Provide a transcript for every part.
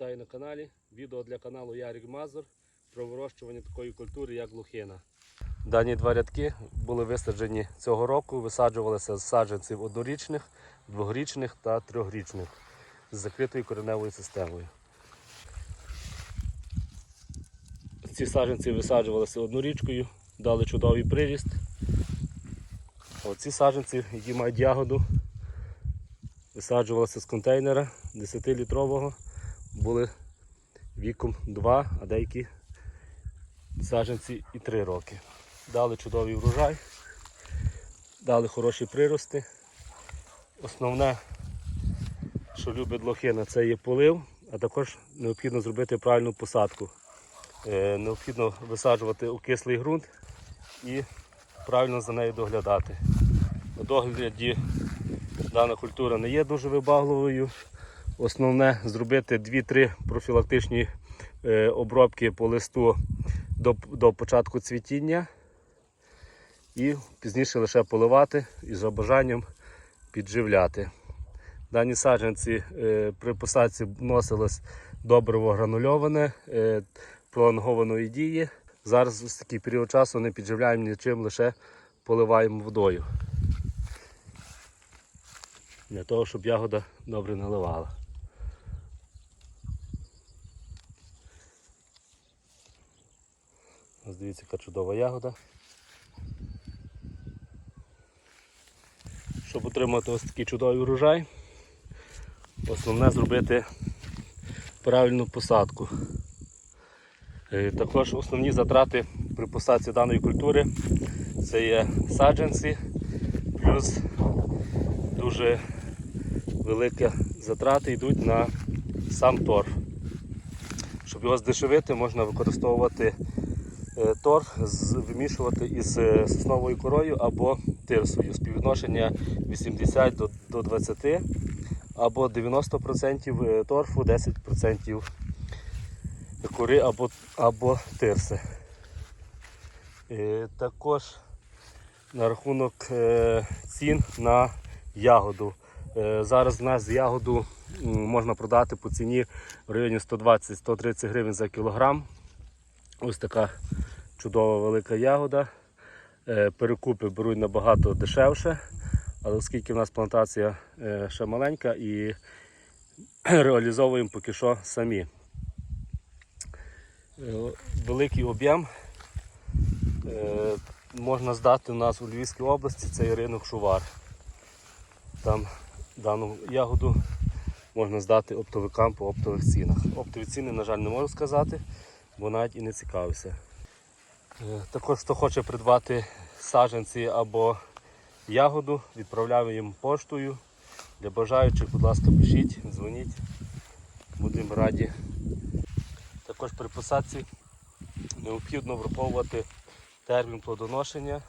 Вітаю на каналі. Відео для каналу Ярик Мазур про вирощування такої культури, як лухина. Дані два рядки були висаджені цього року, висаджувалися з саджанців однорічних, двогорічних та трьохрічних з закритою кореневою системою. Ці саджанці висаджувалися однорічкою, дали чудовий приріст. Оці саджанці, які мають ягоду, висаджувалися з контейнера 10-літрового, були віком 2, а деякі саджанці і 3 роки. Дали чудовий врожай, дали хороші прирости. Основне, що любить лохина, це є полив, а також необхідно зробити правильну посадку. Е, Необхідно висаджувати у кислий ґрунт і правильно за нею доглядати. У догляді дана культура не є дуже вибагливою. Основне зробити 2-3 профілактичні е, обробки по листу до, до початку цвітіння і пізніше лише поливати і за бажанням підживляти. Дані саджанці е, при посадці вносилось добриво гранульоване е, пролонгованої дії. Зараз ось такий період часу не підживляємо нічим, лише поливаємо водою. Для того, щоб ягода добре наливала. Ось дивіться, яка чудова ягода. Щоб отримати ось такий чудовий урожай, основне зробити правильну посадку. Е, Також основні затрати при посадці даної культури це є саджанці, плюс дуже великі затрати йдуть на сам торф. Щоб його здешевити, можна використовувати торф, вимішувати із е, сосновою корою або тирсою. Співвідношення 80 до, до 20 або 90% е, торфу, 10% кори або, або тирси. Е, Також на рахунок е, цін на ягоду. Е, Зараз в нас ягоду можна продати по ціні в районі 120-130 гривень за кілограм. Ось така чудова велика ягода. Е, Перекупи беруть набагато дешевше, але оскільки в нас плантація е, ще маленька і реалізовуємо поки що самі. Е, Великий об'єм можна здати у нас у Львівській області, це ринок Шувар. Там дану ягоду можна здати оптовикам по оптових цінах. Оптові ціни, на жаль, не можу сказати, бо навіть і не цікавився. Е, Також хто хоче придбати саджанці або ягоду, відправляємо їм поштою. Для бажаючих, будь ласка, пишіть, дзвоніть. Будемо раді. Також при посадці необхідно враховувати термін плодоношення.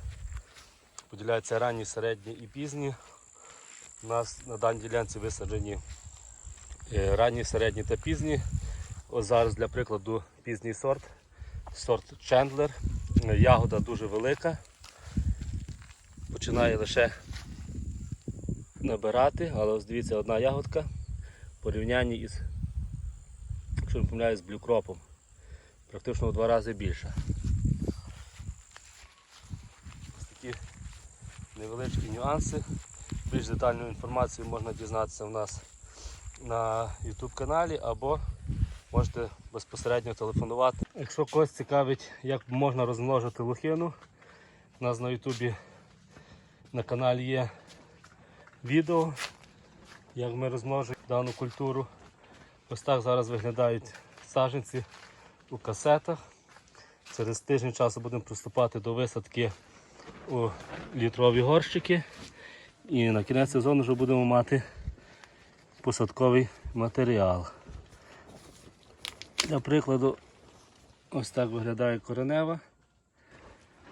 Поділяються ранні, середні і пізні. У нас на даній ділянці висаджені е, ранні, середні та пізні. Ось зараз для прикладу пізній сорт, сорт Чендлер. Ягода дуже велика. Починає лише набирати, але ось дивіться одна ягодка в порівнянні із, якщо не помиляюсь, з блюкропом. Практично в два рази більше. Ось такі невеличкі нюанси. Більш детальну інформацію можна дізнатися у нас на YouTube каналі або можете безпосередньо телефонувати. Якщо когось цікавить, як можна розмножити лохину, у нас на YouTube на каналі є відео, як ми розмножуємо дану культуру. Ось так зараз виглядають саджанці у касетах. Через тиждень часу будемо приступати до висадки у літрові горщики. І на кінець сезону вже будемо мати посадковий матеріал. Для прикладу, ось так виглядає коренева.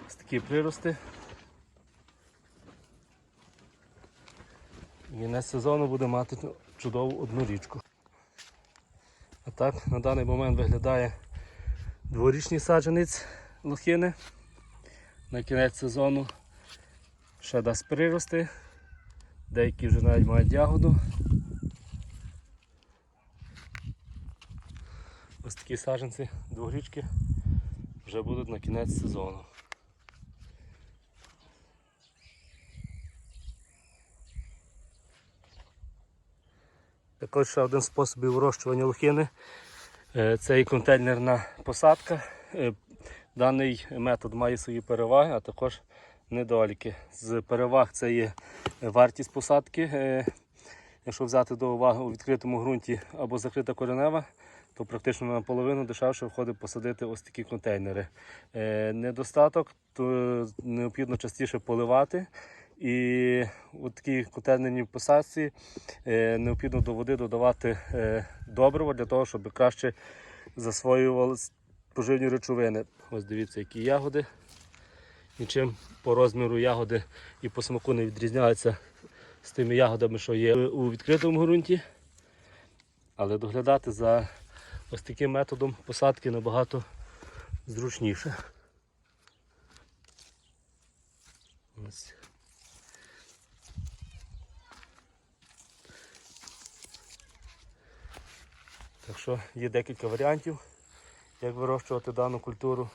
Ось такі прирости. І кінець сезону буде мати чудову одну річку. А так на даний момент виглядає дворічний саджанець лохини. На кінець сезону ще дасть прирости. Деякі вже навіть мають ягоду. Ось такі саджанці дворічки вже будуть на кінець сезону. Також ще один спосіб вирощування лохини. Е, Це і контейнерна посадка. Е, Даний метод має свої переваги, а також недоліки. З переваг це є вартість посадки. Е, Якщо взяти до уваги у відкритому ґрунті або закрита коренева, то практично наполовину дешевше входить посадити ось такі контейнери. Е, Недостаток, то необхідно частіше поливати. І у такій контейнерній посадці е, необхідно до води додавати е, добриво для того, щоб краще засвоювалися поживні речовини. Ось дивіться, які ягоди. Нічим по розміру ягоди і по смаку не відрізняються з тими ягодами, що є у відкритому ґрунті. Але доглядати за ось таким методом посадки набагато зручніше. Ось. Так що є декілька варіантів, як вирощувати дану культуру.